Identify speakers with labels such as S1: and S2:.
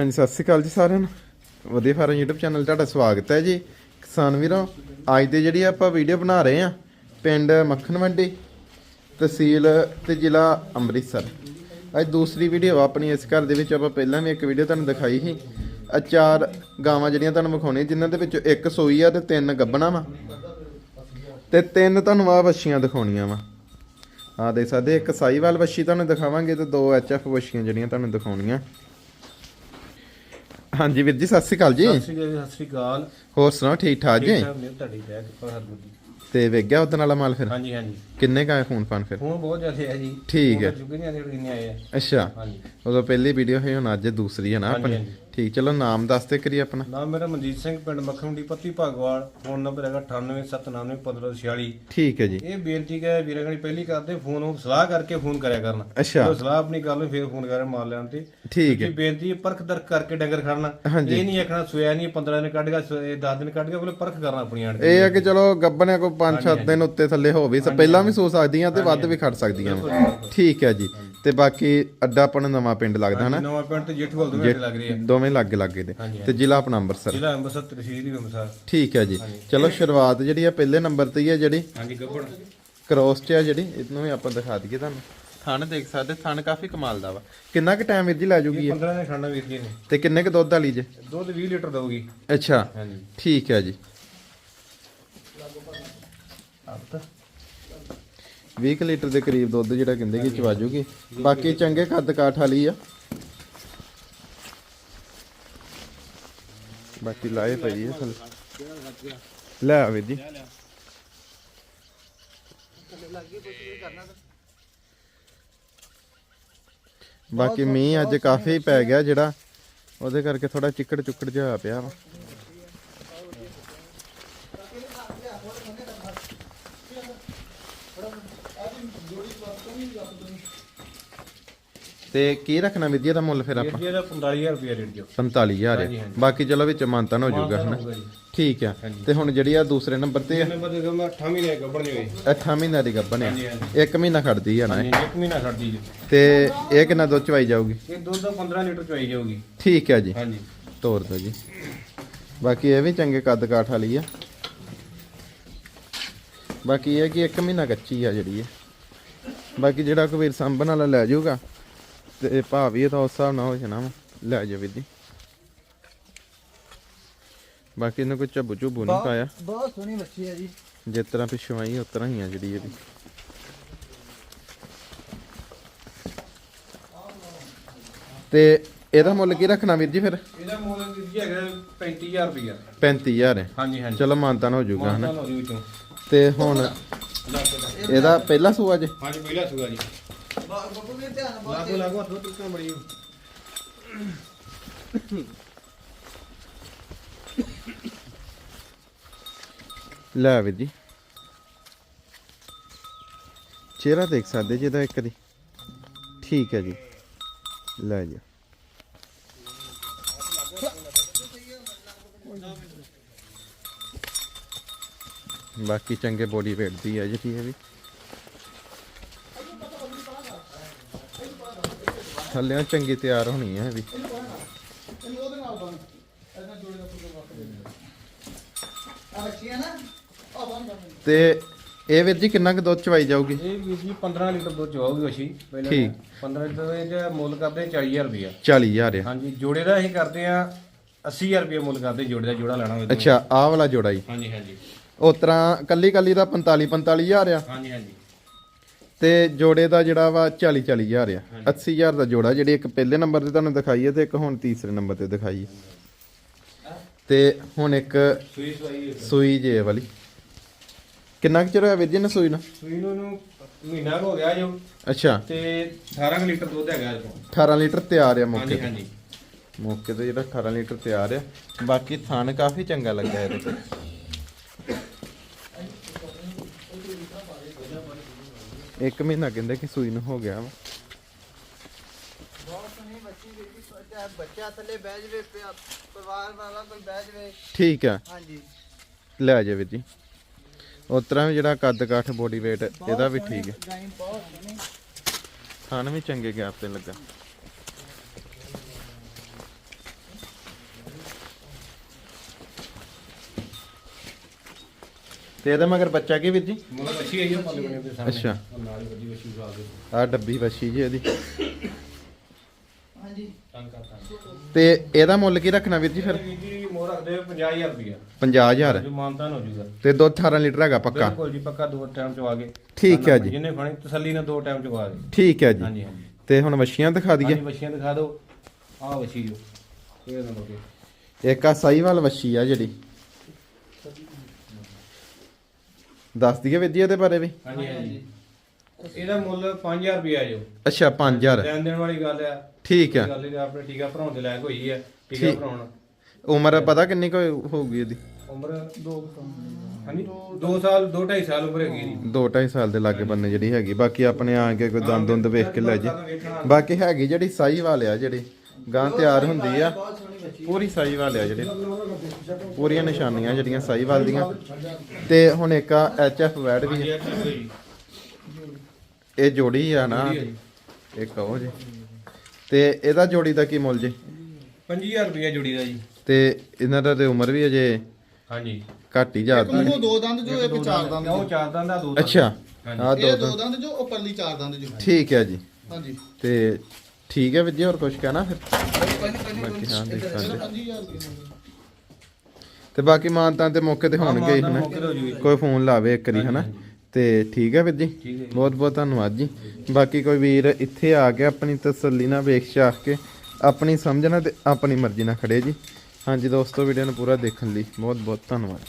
S1: ਹਾਂਜੀ, ਸਤਿ ਸ਼੍ਰੀ ਅਕਾਲ ਜੀ ਸਾਰਿਆਂ ਨੂੰ। ਵਧੀਆ ਫਾਰਮ YouTube ਚੈਨਲ ਤੁਹਾਡਾ ਸਵਾਗਤ ਹੈ ਜੀ। ਕਿਸਾਨ ਵੀਰੋ, ਅੱਜ ਦੇ ਜਿਹੜੀ ਆਪਾਂ ਵੀਡੀਓ ਬਣਾ ਰਹੇ ਆ ਪਿੰਡ ਮੱਖਣ ਮੰਡੀ, ਤਹਿਸੀਲ ਤੇ ਜ਼ਿਲ੍ਹਾ ਅੰਮ੍ਰਿਤਸਰ। ਅੱਜ ਦੂਸਰੀ ਵੀਡੀਓ ਆਪਣੀ ਇਸ ਘਰ ਦੇ ਵਿੱਚ ਆਪਾਂ ਪਹਿਲਾਂ ਵੀ ਇੱਕ ਵੀਡੀਓ ਤੁਹਾਨੂੰ ਦਿਖਾਈ ਸੀ। ਆ ਚਾਰ ਗਾਵਾਂ ਜਿਹੜੀਆਂ ਤੁਹਾਨੂੰ ਵਿਖਾਉਣੀਆਂ, ਜਿਨ੍ਹਾਂ ਦੇ ਵਿੱਚੋਂ ਇੱਕ ਸੋਈ ਆ ਤੇ ਤਿੰਨ ਗੱਬਣਾ ਵਾ। ਤੇ ਤਿੰਨ ਤੁਹਾਨੂੰ ਆ ਵੱਛੀਆਂ ਦਿਖਾਉਣੀਆਂ ਵਾ। ਆ ਦੇ ਸਕਦੇ, ਇੱਕ ਸਾਈਵਾਲ ਵੱਛੀ ਤੁਹਾਨੂੰ ਦਿਖਾਵਾਂਗੇ ਤੇ ਦੋ ਐਚਐਫ ਵੱਛੀਆਂ ਜਿਹੜੀਆਂ ਤੁਹਾਨੂੰ ਦਿਖਾਉਣੀਆਂ। ਹਾਂਜੀ ਵੀਰ ਜੀ ਸਤਿ ਸ਼੍ਰੀ ਅਕਾਲ ਜੀ।
S2: ਸਤਿ ਸ਼੍ਰੀ ਅਕਾਲ ਜੀ, ਸਤਿ ਸ਼੍ਰੀ ਅਕਾਲ।
S1: ਹੋਰ ਸੁਣਾਓ ਠੀਕ ਠਾਕ ਜੀ?
S2: ਠੀਕ ਠਾਕ ਨੇ ਤੁਹਾਡੀ ਬੈਗ ਪਰ ਹਰਗੁੱਡੀ
S1: ਤੇ ਵੇਖ ਗਿਆ ਉਦੋਂ ਵਾਲਾ ਮਾਲ ਫਿਰ?
S2: ਹਾਂਜੀ ਹਾਂਜੀ।
S1: ਕਿੰਨੇ ਕਾ ਫੋਨ ਫਾਨ ਫਿਰ?
S2: ਫੋਨ ਬਹੁਤ ਜ਼ਿਆਦਾ ਹੈ ਜੀ।
S1: ਠੀਕ ਹੈ।
S2: ਜੁਗੇ ਨਹੀਂ ਆਦੇ ਕਿੰਨੇ ਆਏ ਆ।
S1: ਅੱਛਾ।
S2: ਹਾਂਜੀ।
S1: ਉਦੋਂ ਪਹਿਲੀ ਵੀਡੀਓ ਹੋਈ ਹੁਣ ਅੱਜ ਦੂਸਰੀ ਹੈ ਨਾ ਆਪਣੀ। ਠੀਕ ਚਲੋ ਨਾਮ ਦੱਸ ਤੇ ਕਰੀ ਆਪਣਾ।
S2: ਨਾਮ ਮੇਰਾ ਮਨਜੀਤ ਸਿੰਘ ਪਿੰਡ ਮੱਖਣਡੀ ਪੱਤੀ ਭਾਗਵਾਲ। ਫੋਨ ਨੰਬਰ ਹੈਗਾ 98791546
S1: ਠੀਕ ਹੈ ਜੀ।
S2: ਇਹ ਬੇਨਤੀ ਹੈ ਵੀਰਾਂ ਗਣੀ ਪਹਿਲੀ ਕਰਦੇ ਫੋਨ ਉਹ ਸਲਾਹ ਕਰਕੇ ਫੋਨ ਕਰਿਆ ਕਰਨਾ।
S1: ਅੱਛਾ।
S2: ਸਲਾਹ ਆਪਣੀ ਕਰ ਲਓ ਫਿਰ ਫੋਨ ਕਰੇ ਮਾਰ ਲੈਣ ਤੇ।
S1: ਠੀਕ ਹੈ।
S2: ਬੇਨਤੀ ਹੈ ਪਰਖ ਦਰਖ ਕਰਕੇ ਡੰਗਰ ਖੜਨਾ। ਇਹ ਨਹੀਂ ਆਖਣਾ ਸੋਇਆ ਨਹੀਂ 15 ਦਿਨ ਕੱਢ ਗਿਆ 10 ਦਿਨ ਕੱਢ ਗਿਆ ਕੋਲੇ ਪਰਖ ਕਰਨਾ ਆਪਣੀ ਆਣ
S1: ਇਹ ਆ ਕਿ ਚਲੋ ਗੱਬਣੇ ਕੋ 5-7 ਦਿਨ ਉੱਤੇ ਥੱਲੇ ਹੋ ਵੀ ਸ- ਪਹਿਲਾਂ ਵੀ ਸੋ ਸਕਦੀਆਂ ਤੇ ਵੱਧ ਵੀ ਖੜ ਸਕਦੀਆਂ। ਵਾਂ। ਠੀਕ ਹੈ ਜੀ। ਤੇ ਬਾਕੀ ਅੱਡਾ ਆਪਣਾ ਨਵਾਂ ਪਿੰਡ ਲੱਗਦਾ ਹਨਾ?
S2: ਨਵਾਂ ਪਿੰਡ ਤੇ ਜੇਠੂਵਾਲ ਦੋਵੇਂ ਲੱਗ ਰਹੀ ਹੈ
S1: ਦੋਵੇਂ ਲੱਗੇ ਲੱਗੇ ਦੇ ਤੇ ਜ਼ਿਲ੍ਹਾ ਆਪਣਾ ਅੰਮ੍ਰਿਤਸਰ।
S2: ਜ਼ਿਲ੍ਹਾ ਅੰਮ੍ਰਿਤਸਰ ਤਹਿਸੀਲ ਹੀ ਅੰਮ੍ਰਿਤਸਰ।
S1: ਠੀਕ ਹੈ ਜੀ। ਚਲੋ ਸ਼ੁਰੂਆਤ ਜਿਹੜੀ ਆ ਪਹਿਲੇ ਨੰਬਰ ਤੇ ਹੀ ਆ ਜਿਹੜੀ।
S2: ਹਾਂਜੀ ਗੱਬੜ।
S1: ਕ੍ਰੋਸ ਚ ਆ ਜਿਹੜੀ ਇਹਨੂੰ ਵੀ ਆਪਾਂ ਦਿਖਾ ਦਈਏ ਤੁਹਾਨੂੰ। ਥਣ ਦੇਖ ਸਕਦੇ ਥਣ ਕਾਫੀ ਕਮਾਲ ਦਾ ਵਾ। ਕਿੰਨਾ ਕੁ ਟਾਈਮ ਵੀਰ ਜੀ ਲੈ ਜੂਗੀ ਇਹ?
S2: 15 ਦਿਨ ਖਾਣਾ ਵੀਰ ਜੀ ਨੇ।
S1: ਤੇ ਕਿੰਨੇ ਕੁ ਦੁੱਧ ਵਾਲੀ ਜੇ?
S2: ਦੁੱਧ 20 ਲੀਟਰ ਦਊਗੀ।
S1: ਅੱਛਾ।
S2: ਹਾਂਜੀ।
S1: ਠੀਕ ਹੈ ਜੀ। 20 ਕੁ ਲੀਟਰ ਦੇ ਕਰੀਬ ਦੁੱਧ ਜਿਹੜਾ ਕਹਿੰਦੇ ਕਿ ਚਵਾ ਜੂਗੀ। ਬਾਕੀ ਚੰਗੇ ਕੱਦ ਕਾਠ ਵਾਲੀ ਆ। ਬਾਕੀ ਲਾਏ ਪਈ ਹੈ ਥੱਲੇ। ਲੈ ਆ ਜੀ। ਬਾਕੀ ਮੀਂਹ ਅੱਜ ਕਾਫੀ ਪੈ ਗਿਆ ਜਿਹੜਾ, ਉਹਦੇ ਕਰਕੇ ਥੋੜਾ ਚਿੱਕੜ ਚੁੱਕੜ ਜਿਹਾ ਹੋਇਆ ਪਿਆ ਵਾ। ਤੇ ਕੀ ਰੱਖਣਾ ਵਿਦਿਆ ਦਾ ਮੁੱਲ ਫਿਰ ਆਪਾਂ?
S2: ਇਹਦਾ 45000 ਰੁਪਏ ਰੇਟ ਜੋ
S1: 45000
S2: ਹਾਂਜੀ,
S1: ਹੈ।
S2: ਹਾਂਜੀ।
S1: ਬਾਕੀ ਚਲੋ ਵਿੱਚ ਮਾਨਤਨ ਹੋ ਜਾਊਗਾ ਹਨਾ?
S2: ਹੋਊਗਾ ਜੀ।
S1: ਠੀਕ ਆ। ਤੇ ਹੁਣ ਜਿਹੜੀ ਆ ਦੂਸਰੇ ਨੰਬਰ ਤੇ
S2: ਇਹ ਨੰਬਰ ਦੇ ਮੈਂ 8 ਮਹੀਨੇ ਗੱਬੜ ਨਹੀਂ ਹੋਈ।
S1: 8 ਮਹੀਨਾ ਦੀ ਗੱਭਣ ਆ।
S2: ਹਾਂਜੀ, ਹਾਂਜੀ।
S1: ਇੱਕ ਮਹੀਨਾ ਖੜਦੀ ਆ ਨਾ ਇਹ।
S2: ਹਾਂਜੀ ਇੱਕ ਮਹੀਨਾ ਛੱਡਦੀ ਜੀ।
S1: ਤੇ ਇਹ ਕਿੰਨਾ ਦੁੱਧ ਚਵਾਈ ਜਾਊਗੀ?
S2: ਇਹ ਦੁੱਧ ਦਾ 15 ਲੀਟਰ ਚੋਈ ਜਾਊਗੀ।
S1: ਠੀਕ ਹੈ ਜੀ।
S2: ਹਾਂਜੀ।
S1: ਤੋਰ ਦੋ ਜੀ। ਬਾਕੀ ਇਹ ਵੀ ਚੰਗੇ ਕੱਦ ਕਾਠ ਵਾਲੀ ਆ। ਬਾਕੀ ਇਹ ਕਿ ਇੱਕ ਮਹੀਨਾ ਕੱਚੀ ਆ ਜਿਹੜੀ ਇਹ। ਬਾਕੀ ਜਿਹੜਾ ਕੋਈ ਵੀਰ ਸੰਭਣ ਵਾਲਾ ਲੈ ਜਾਊਗਾ ਤੇ ਭਾਅ ਵੀ ਤਾਂ ਉਸ ਹਿਸਾਬ ਨਾਲ ਹੋ ਜਾਣਾ ਲੈ ਜਾ ਵੀਰ ਜੀ। ਬਾਕੀ ਇਹਨੂੰ ਕੋਈ ਝੱਬੂ ਝੁੱਬੂ ਨਹੀਂ ਪਾਇਆ।
S3: ਬਹੁਤ ਸੋਹਣੀ ਮੱਛੀ ਹੈ ਜੀ।
S1: ਜਿਸ ਤਰ੍ਹਾਂ ਪਿੱਛੋਂ ਆਈ ਉਸ ਤਰ੍ਹਾਂ ਹੀ ਆ ਜਿਹੜੀ ਇਹਦੀ ਤੇ ਇਹਦਾ ਮੁੱਲ ਕੀ ਰੱਖਣਾ ਵੀਰ ਜੀ ਫਿਰ?
S2: ਇਹਦਾ ਮੁੱਲ ਵੀਰ ਜੀ ਹੈਗਾ 35000 ਰੁਪਏ
S1: 35000 ਹੈ।
S2: ਹਾਂਜੀ ਹਾਂਜੀ।
S1: ਚਲੋ ਮਾਨਤਾਨ ਹੋ ਜਾਊਗਾ ਹਨਾ?
S2: ਮਾਨਤਾਨ ਹੋ ਜੂ ਵਿੱਚੋਂ।
S1: ਤੇ ਹੁਣ ਇਹਦਾ ਪਹਿਲਾ ਸੂਆ ਜੇ
S2: ਹਾਂਜੀ ਪਹਿਲਾ ਸੁਗਾ ਜੀ।
S3: ਬੱਬੂ ਵੀ ਧਿਆਨ ਬਹੁਤ
S2: ਲਾਗੋ ਲਾਗੋ ਹੱਥੋਂ ਤੁਕਾਂ ਬੜੀ
S1: ਲੈ ਵੀਰ ਜੀ। ਚਿਹਰਾ ਦੇਖ ਸਕਦੇ ਜੀ ਇਹਦਾ ਇੱਕ ਦੀ। ਠੀਕ ਹੈ ਜੀ। ਲੈ ਜੀ। ਬਾਕੀ ਚੰਗੇ ਬੋਡੀ ਵੇਟ ਦੀ ਹੈ ਜਿਹੜੀ ਇਹ ਵੀ ਥੱਲੇ ਚੰਗੀ ਤਿਆਰ ਹੋਣੀ ਹੈ ਇਹ ਵੀ। ਤੇ ਇਹ ਵੀਰ ਜੀ ਕਿੰਨਾ ਕੁ ਦੁੱਧ ਚਵਾਈ ਜਾਊਗੀ?
S2: ਇਹ ਵੀਰ ਜੀ 15 ਲੀਟਰ ਦੁੱਧ ਚਵਾਉਗੀ ਅਸੀਂ ਪਹਿਲਾਂ
S1: ਠੀਕ।
S2: 15 ਲੀਟਰ ਦਾ ਮੁੱਲ ਕਰਦੇ 40000 ਰੁਪਏ
S1: 40000 ਆ।
S2: ਹਾਂਜੀ ਜੋੜੇ ਦਾ ਅਸੀਂ ਕਰਦੇ ਆ 80000 ਰੁਪਏ ਮੁੱਲ ਕਰਦੇ ਜੋੜੇ ਦਾ ਜੋੜਾ ਲੈਣਾ ਹੋਵੇ ਤਾਂ।
S1: ਅੱਛਾ ਆਹ ਵਾਲਾ ਜੋੜਾ ਜੀ।
S2: ਹਾਂਜੀ ਹਾਂਜੀ।
S1: ਉਸ ਤਰ੍ਹਾਂ ਕੱਲੀ ਕੱਲੀ ਦਾ 45 45000 ਆ।
S2: ਹਾਂਜੀ ਹਾਂਜੀ।
S1: ਤੇ ਜੋੜੇ ਦਾ ਜਿਹੜਾ ਵਾ 40 40000 ਆ। 80000 ਦਾ ਜੋੜਾ ਜਿਹੜੀ ਇੱਕ ਪਹਿਲੇ ਨੰਬਰ ਤੇ ਤੁਹਾਨੂੰ ਦਿਖਾਈ ਹੈ ਤੇ ਇੱਕ ਹੁਣ ਤੀਸਰੇ ਨੰਬਰ ਤੇ ਦਿਖਾਈ ਹੈ। ਤੇ ਹੁਣ ਇੱਕ
S2: ਸੂਈ ਸਵਾਈ
S1: ਸੂਈ ਜੇ ਵਾਲੀ। ਕਿੰਨਾ ਕੁ ਚਿਰ ਹੋਇਆ ਵੀਰ ਜੀ ਨੇ ਸੂਈ ਨੂੰ?
S2: ਸੂਈ ਨੂੰ ਇਹਨੂੰ ਮਹੀਨਾ ਕੁ ਹੋ ਗਿਆ ਜੋ।
S1: ਅੱਛਾ।
S2: ਤੇ 18 ਕੁ ਲੀਟਰ ਦੁੱਧ ਹੈਗਾ ਇਹਦੇ ਕੋਲ
S1: 18 ਲੀਟਰ ਤਿਆਰ ਆ ਮੌਕੇ
S2: ਹਾਂਜੀ ਹਾਂਜੀ।
S1: ਮੌਕੇ ਤੇ ਜਿਹੜਾ 18 ਲੀਟਰ ਤਿਆਰ ਆ ਬਾਕੀ ਥਣ ਕਾਫੀ ਚੰਗਾ ਲੱਗਾ ਇਹਦੇ ਤੇ। ਇੱਕ ਮਹੀਨਾ ਕਹਿੰਦੇ ਕਿ ਸੂਈ ਨੂੰ ਹੋ ਗਿਆ ਵਾ।
S3: ਬੱਚਾ ਥੱਲੇ ਬਹਿ ਜਵੇ ਪਰਿਵਾਰ ਵਾਲਾ ਕੋਈ ਬਹਿ ਜਵੇ।
S1: ਠੀਕ ਆ।
S3: ਹਾਂਜੀ।
S1: ਲੈ ਜਾ ਵੀਰ ਜੀ। ਉਸ ਤਰ੍ਹਾਂ ਵੀ ਜਿਹੜਾ ਕੱਦ ਕਾਠ ਬੋਡੀ weight ਇਹਦਾ ਵੀ ਠੀਕ ਹੈ ਥਣ ਵੀ ਚੰਗੇ ਗੈਪ ਤੇ ਲੱਗਾ। ਤੇ ਇਹਦੇ ਮਗਰ ਬੱਚਾ ਕੀ ਵੀਰ ਜੀ?
S2: ਮਗਰ ਅੱਛੀ ਆਈ ਆ ਪਾਲੇ ਬਣੇ ਦੇ ਸਾਹਮਣੇ।
S1: ਅੱਛਾ।
S2: ਉਹ ਨਾਲ ਹੀ ਵੱਡੀ ਵਸ਼ੀ ਖਾ ਕੇ
S1: ਆ ਡੱਬੀ ਵੱਛੀ ਜੀ ਇਹਦੀ।
S3: ਹਾਂਜੀ।
S2: ਤੰਗ ਕਰਤਾ
S1: ਤੇ ਇਹਦਾ ਮੁੱਲ ਕੀ ਰੱਖਣਾ ਵੀਰ ਜੀ ਫਿਰ?
S2: ਵੀਰ ਜੀ ਮੋਹ ਰੱਖਦੇ 50000 ਰੁਪਇਆ
S1: 50000
S2: ਜੋ ਮਾਨਤਾਨ ਹੋ ਜੂਗਾ
S1: ਤੇ ਦੁੱਧ 18 ਲੀਟਰ ਹੈਗਾ ਪੱਕਾ?
S2: ਬਿਲਕੁਲ ਜੀ ਪੱਕਾ ਦੋ ਟਾਈਮ ਚਵਾ ਕੇ।
S1: ਠੀਕ ਹੈ ਜੀ।
S2: ਜਿਹਨੇ ਖਾਣੀ ਤਸੱਲੀ ਨਾਲ ਦੋ ਟਾਈਮ ਚਵਾ ਦੇ
S1: ਠੀਕ ਹੈ ਜੀ।
S2: ਹਾਂਜੀ ਹਾਂਜੀ।
S1: ਤੇ ਹੁਣ ਵੱਛੀਆਂ ਦਿਖਾ ਦਈਏ।
S2: ਹਾਂਜੀ ਵਸ਼ੀਆਂ ਦਿਖਾ ਦਿਓ। ਆਹ ਵਸ਼ੀ ਜੋ। ਇਹ ਨਾ ਲੋਕੇ
S1: ਇੱਕ ਆ ਸਾਈਵਾਲ ਵੱਛੀ ਆ ਜਿਹੜੀ। ਦੱਸ ਦਈਏ ਵੀਰ ਜੀ ਇਹਦੇ ਬਾਰੇ ਵੀ?
S2: ਹਾਂਜੀ ਹਾਂਜੀ। ਇਹਦਾ ਮੁੱਲ 5000 ਰੁਪਇਆ ਜੋ
S1: ਅੱਛਾ 5000
S2: ਲੈਣ ਦੇਣ ਵਾਲੀ ਗੱਲ ਆ।
S1: ਠੀਕ ਹੈ
S2: ਗੱਲ ਇਹ ਆਪਣੇ ਟੀਕਾ ਭਰਾਉਣ ਦੇ ਲਾਇਕ ਹੋਈ ਹੈ ਟੀਕਾ
S1: ਠੀਕ।
S2: ਭਰਾਉਣ।
S1: ਉਮਰ ਪਤਾ ਕਿੰਨੀ ਕੁ ਹੋਊਗੀ ਇਹਦੀ?
S2: ਉਮਰ 2 ਹਾਂਜੀ 2 ਸਾਲ 2 2.5 ਸਾਲ ਉਮਰ ਹੈਗੀ ਜੀ
S1: 2.5 ਸਾਲ ਦੇ ਲਾਗੇ ਬੰਨੇ ਜਿਹੜੀ ਹੈਗੀ। ਬਾਕੀ ਆਪਣੇ ਆ ਕੇ ਕੋਈ ਦੰਦ ਦੁੰਦ ਵੇਖ ਕੇ ਲੈ ਜੇ। ਬਾਕੀ ਹੈਗੀ ਜਿਹੜੀ ਸਾਈਵਾਲ ਆ ਜਿਹੜੀ ਗਾਂ ਤਿਆਰ ਹੁੰਦੀ ਆ। ਪੂਰੀ ਸਾਈਵਾਲ ਆ ਜਿਹੜੇ। ਪੂਰੀਆਂ ਨਿਸ਼ਾਨੀਆਂ ਜਿਹੜੀਆਂ ਸਾਈਵਾਲ ਦੀਆਂ। ਤੇ ਹੁਣ ਇੱਕ ਆ ਐਚਐਫ ਵੈਡ ਵੀ। ਇਹ ਜੋੜੀ ਆ ਨਾ। ਇੱਕ ਉਹ ਜੀ। ਤੇ ਇਹਦਾ ਜੋੜੀ ਦਾ ਕੀ ਮੁੱਲ ਜੀ?
S2: 5000 ਰੁਪਇਆ ਜੁੜੀ ਦਾ ਜੀ।
S1: ਤੇ ਇਹਨਾਂ ਦਾ ਤੇ ਉਮਰ ਵੀ ਅਜੇ
S2: ਹਾਂਜੀ।
S1: ਘੱਟ ਹੀ ਜਾਂਦੀ
S4: ਉਹ ਦੋ ਦੰਦ ਜੋ ਇੱਕ ਚਾਰ ਦੰਦ
S2: ਉਹ ਚਾਰ ਦੰਦ ਦਾ ਦੋ ਦੰਦ।
S1: ਅੱਛਾ। ਆ
S4: ਇਹ ਦੋ ਦੰਦ। ਜੋ ਉੱਪਰਲੀ ਚਾਰ ਦੰਦ ਜੋ।
S1: ਠੀਕ ਹੈ ਜੀ।
S4: ਹਾਂਜੀ।
S1: ਤੇ ਠੀਕ ਹੈ ਵੀਰ ਜੀ ਹੋਰ ਕੁਝ ਕਹਿਣਾ ਫਿਰ? ਬਾਕੀ ਹਾਂ ਦੇਖ ਸਕਦੇ
S4: 5000 ਰੁਪਏ
S1: ਤੇ ਬਾਕੀ ਮਾਨਤਾਂ ਤੇ ਮੌਕੇ ਤੇ ਹੋਣਗੇ ਹੀ ਹਨਾ। ਕੋਈ ਫੋਨ ਲਾਵੇ ਇੱਕ ਵਾਰੀ ਹਨਾ? ਤੇ ਠੀਕ ਹੈ ਵੀਰ
S2: ਜੀ।
S1: ਬਹੁਤ ਬਹੁਤ ਧੰਨਵਾਦ ਜੀ। ਬਾਕੀ ਕੋਈ ਵੀਰ ਇੱਥੇ ਆ ਕੇ ਆਪਣੀ ਤਸੱਲੀ ਨਾਲ ਵੇਖ ਚਾਖ ਕੇ ਆਪਣੀ ਸਮਝ ਨਾਲ ਤੇ ਆਪਣੀ ਮਰਜ਼ੀ ਨਾਲ ਖੜੇ ਜੀ। ਹਾਂਜੀ ਦੋਸਤੋ ਵੀਡੀਓ ਨੂੰ ਪੂਰਾ ਦੇਖਣ ਲਈ ਬਹੁਤ ਬਹੁਤ ਧੰਨਵਾਦ।